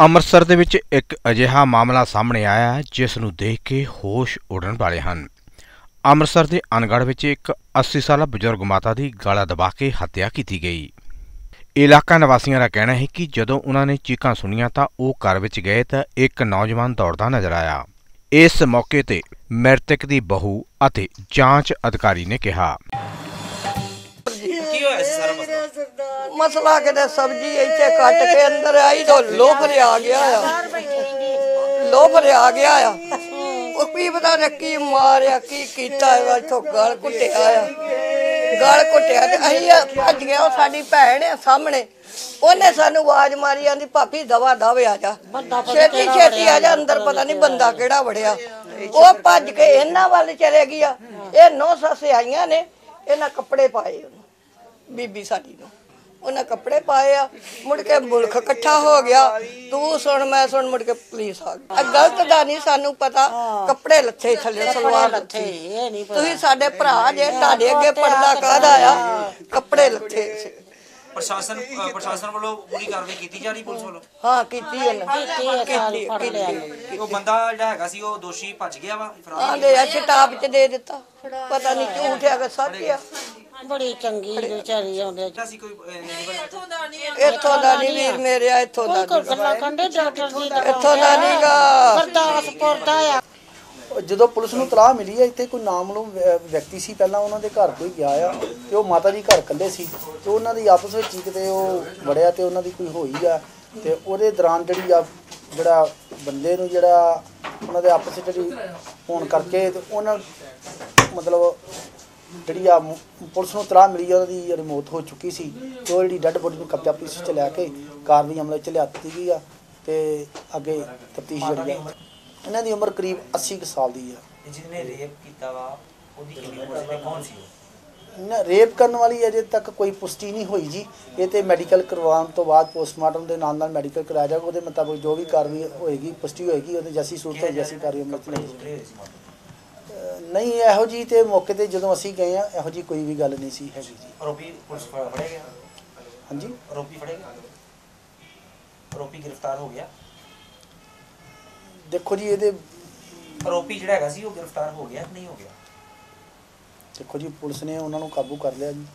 ਅੰਮ੍ਰਿਤਸਰ ਦੇ ਵਿੱਚ ਇੱਕ ਅਜਿਹਾ ਮਾਮਲਾ ਸਾਹਮਣੇ ਆਇਆ ਹੈ, ਜਿਸ ਨੂੰ ਦੇਖ ਕੇ ਹੋਸ਼ ਉਡਣ ਵਾਲੇ ਹਨ। ਅੰਮ੍ਰਿਤਸਰ ਦੇ ਅਨਗੜ੍ਹ ਵਿੱਚ ਇੱਕ 80 ਸਾਲਾ ਬਜ਼ੁਰਗ ਮਾਤਾ ਦੀ ਗਾਲਾ ਦਬਾ ਕੇ ਹੱਤਿਆ ਕੀਤੀ ਗਈ। ਇਲਾਕਾ ਨਿਵਾਸੀਆਂ ਦਾ ਕਹਿਣਾ ਹੈ ਕਿ ਜਦੋਂ ਉਹਨਾਂ ਨੇ ਚੀਕਾਂ ਸੁਣੀਆਂ ਤਾਂ ਉਹ ਘਰ ਵਿੱਚ ਗਏ ਤਾਂ ਇੱਕ ਨੌਜਵਾਨ ਦੌੜਦਾ ਨਜ਼ਰ ਆਇਆ। ਇਸ ਮੌਕੇ ਤੇ ਮ੍ਰਿਤਕ ਦੀ ਬਹੂ ਅਤੇ ਜਾਂਚ ਅਧਿਕਾਰੀ ਨੇ ਕਿਹਾ। ਸਾਰਾ ਮਸਲਾ ਕਿਤੇ ਸਬਜ਼ੀ ਇੱਥੇ ਕੱਟ ਕੇ ਅੰਦਰ ਆਈ ਤਾਂ ਲੋਫ ਰਿਆ ਗਿਆ ਆ। ਲੋਫ ਰਿਆ ਗਿਆ ਆ। ਉਹ ਕੀ ਪਤਾ ਨੇ ਕੀ ਮਾਰਿਆ ਕੀ ਕੀਤਾ ਇੱਥੋਂ ਗਲ ਕੁੱਟਿਆ ਆ। ਗਲ ਕੁੱਟਿਆ ਤੇ ਅਸੀਂ ਆ ਭੱਜ ਗਏ ਉਹ ਸਾਡੀ ਭੈਣ ਆ ਸਾਹਮਣੇ। ਉਹਨੇ ਸਾਨੂੰ ਆਵਾਜ਼ ਮਾਰੀ ਆਂਦੀ ਭਾਪੀ ਦਵਾ ਦਵੇ ਆ ਜਾ। ਛੇਤੀ ਛੇਤੀ ਆ ਜਾ ਅੰਦਰ ਪਤਾ ਨਹੀਂ ਬੰਦਾ ਕਿਹੜਾ ਵੜਿਆ। ਉਹ ਭੱਜ ਕੇ ਇਹਨਾਂ ਵੱਲ ਚਲੇ ਗਿਆ। ਇਹ ਨੌ ਸੱਸ ਆਈਆਂ ਨੇ ਇਹਨਾਂ ਕੱਪੜੇ ਪਾਏ ਉਹਨੂੰ। ਬੀਬੀ ਸਾਡੀ ਨੂੰ। ਉਹਨਾਂ ਕੱਪੜੇ ਪਾਏ ਆ ਮੁੜ ਕੇ ਮੁਲਕ ਇਕੱਠਾ ਹੋ ਗਿਆ। ਤੂੰ ਸੁਣ ਮੈਂ ਸੁਣ ਮੁੜ ਕੇ ਪੁਲਿਸ ਆ ਗਈ। ਆ ਗਲਤ ਦਾ ਨਹੀਂ ਸਾਨੂੰ ਪਤਾ ਕੱਪੜੇ ਲੱਥੇ ਥੱਲੇ ਸਲਵਾਰ ਲੱਥੇ ਇਹ ਨਹੀਂ ਤੁਸੀਂ ਸਾਡੇ ਭਰਾ ਜੇ ਤੁਹਾਡੇ ਅੱਗੇ ਪਰਦਾ ਕਾਹਦਾ ਆ? ਕੱਪੜੇ ਲੱਥੇ। ਪ੍ਰਸ਼ਾਸਨ ਪ੍ਰਸ਼ਾਸਨ ਵੱਲੋਂ ਪੂਰੀ ਕਾਰਵਾਈ ਕੀਤੀ ਜਾ ਰਹੀ ਪੁਲਿਸ ਵੱਲੋਂ? ਹਾਂ ਕੀਤੀ ਇਹਨੇ ਕੀਤੀ ਹੈ ਸਾਲ ਫੜ ਲਿਆ ਉਹ ਬੰਦਾ ਜਿਹੜਾ ਹੈਗਾ ਸੀ ਉਹ ਦੋਸ਼ੀ ਭੱਜ ਗਿਆ ਵਾ ਫਰਾਰ ਆਂਦੇ ਆ ਸ਼ਟਾਪ ਚ ਦੇ ਦਿੱਤਾ। ਪਤਾ ਨਹੀਂ ਝੂਠ ਆ ਕਿ ਸੱਚ ਆ। ਬੜੀ ਚੰਗੀ ਵਿਚਾਰੀ ਆਉਂਦੇ ਸੀ ਕੋਈ ਅ, ਨਿਗਲ- ਇੱਥੋਂ ਦਾ ਨਹੀਂ ਵੀਰ ਮੇਰੇ ਆ ਇੱਥੋਂ ਦਾ ਕੋਈ। ਗੱਲਾਂ ਕੰਡੇ ਡਾਕਟਰ ਜੀ ਦਾ ਇੱਥੋਂ ਦਾ ਨਹੀਂਗਾ। ਗੁਰਦਾਸਪੁਰ ਦਾ ਆ। ਜਦੋਂ ਪੁਲਿਸ ਨੂੰ ਤਲਾਹ ਮਿਲੀ ਹੈ ਇੱਥੇ ਕੋਈ ਨਾਮਲੂਮ ਵਿਅਕਤੀ ਸੀ ਪਹਿਲਾਂ ਉਹਨਾਂ ਦੇ ਘਰ ਕੋਈ ਗਿਆ ਆ ਤੇ ਉਹ ਮਾਤਾ ਜੀ ਘਰ ਇਕੱਲੇ ਸੀ ਤੇ ਉਹਨਾਂ ਦੀ ਆਪਸ ਵਿੱਚ ਹੀ ਕਿਤੇ ਉਹ ਵੜਿਆ ਤੇ ਉਹਨਾਂ ਦੀ ਕੋਈ ਹੋਈ ਆ ਤੇ ਉਹਦੇ ਦੌਰਾਨ ਜਿਹੜੀ ਆ ਜਿਹੜਾ ਬੰਦੇ ਨੂੰ ਜਿਹੜਾ ਉਹਨਾਂ ਦੇ ਆਪਸ ਵਿੱਚ ਜਿਹੜੀ ਹੋਣ ਕਰਕੇ ਤੇ ਉਹਨਾਂ ਮਤਲਬ ਜਿਹੜੀ ਆ ਪੁਲਿਸ ਨੂੰ ਤਲਾਹ ਮਿਲੀ ਆ ਉਹਦੀ ਜਿਹੜੀ ਮੌਤ ਹੋ ਚੁੱਕੀ ਸੀ ਤੇ ਉਹ ਜਿਹੜੀ ਡੈੱਡ ਬੋਡੀ ਨੂੰ ਕਬਜ਼ਾ ਪੁਲਿਸ ਚ ਲੈ ਕੇ ਕਾਰਵਾਈ ਅਮਲ ਚ ਲਿਆ ਦਿੱਤੀ ਗਈ ਆ ਤੇ ਅੱਗੇ ਤਫਤੀਸ਼ ਜਿਹੜੀ ਆ। ਇਹਨਾਂ ਦੀ ਉਮਰ ਕਰੀਬ 80 ਕੁ ਸਾਲ ਦੀ ਆ। ਜਿਹਨੇ ਰੇਪ ਕੀਤਾ ਵਾ ਉਹਦੀ ਕਿੰਨੀ ਉਮਰ ਤੇ ਕੌਣ ਸੀ ਨਾ ਰੇਪ ਕਰਨ ਵਾਲੀ ਅਜੇ ਤੱਕ ਕੋਈ ਪੁਸ਼ਟੀ ਨਹੀਂ ਹੋਈ ਜੀ। ਇਹ ਤੇ ਮੈਡੀਕਲ ਕਰਵਾਉਣ ਤੋਂ ਬਾਅਦ ਪੋਸਟਮਾਰਟਮ ਦੇ ਨਾਲ ਨਾਲ ਮੈਡੀਕਲ ਕਰਾਇਆ ਜਾਊਗਾ ਉਹਦੇ ਮੁਤਾਬਕ ਜੋ ਵੀ ਕਾਰਵਾਈ ਹੋਏਗੀ ਪੁਸ਼ਟੀ ਹੋਏਗੀ ਉਹਦੇ ਜੈਸੀ ਸੂਰਤ ਹੈ ਜੈਸੀ ਕਾਰਵਾਈ ਅਮਲ ਚ ਸੁਧਰੇ ਹੋਏ ਸੀ ਮਾਤਾ ਅਹ ਨਹੀਂ ਇਹੋ ਜੀ ਤੇ ਮੌਕੇ ਤੇ ਜਦੋਂ ਅਸੀਂ ਗਏ ਆ ਇਹੋ ਜੀ ਕੋਈ ਵੀ ਗੱਲ ਨਹੀਂ ਸੀ ਹੈਗੀ ਜੀ। ਆਰੋਪੀ ਪੁਲਿਸ ਫੜਿਆ ਗਿਆ? ਹਾਂਜੀ? ਆਰੋਪੀ ਫੜਿਆ ਗਿਆ? ਆਰੋਪੀ ਗ੍ਰਿਫਤਾਰ ਹੋ ਗਿਆ? ਦੇਖੋ ਜੀ ਇਹਦੇ ਆਰੋਪੀ ਜਿਹੜਾ ਹੈਗਾ ਸੀ ਉਹ ਗ੍ਰਿਫਤਾਰ ਹੋ ਗਿਆ ਕਿ ਨਹੀਂ ਹੋ ਗਿਆ? ਦੇਖੋ ਜੀ ਪੁਲਿਸ ਨੇ ਉਹਨਾਂ ਨੂੰ ਕਾਬੂ ਕਰ ਲਿਆ ਜੀ।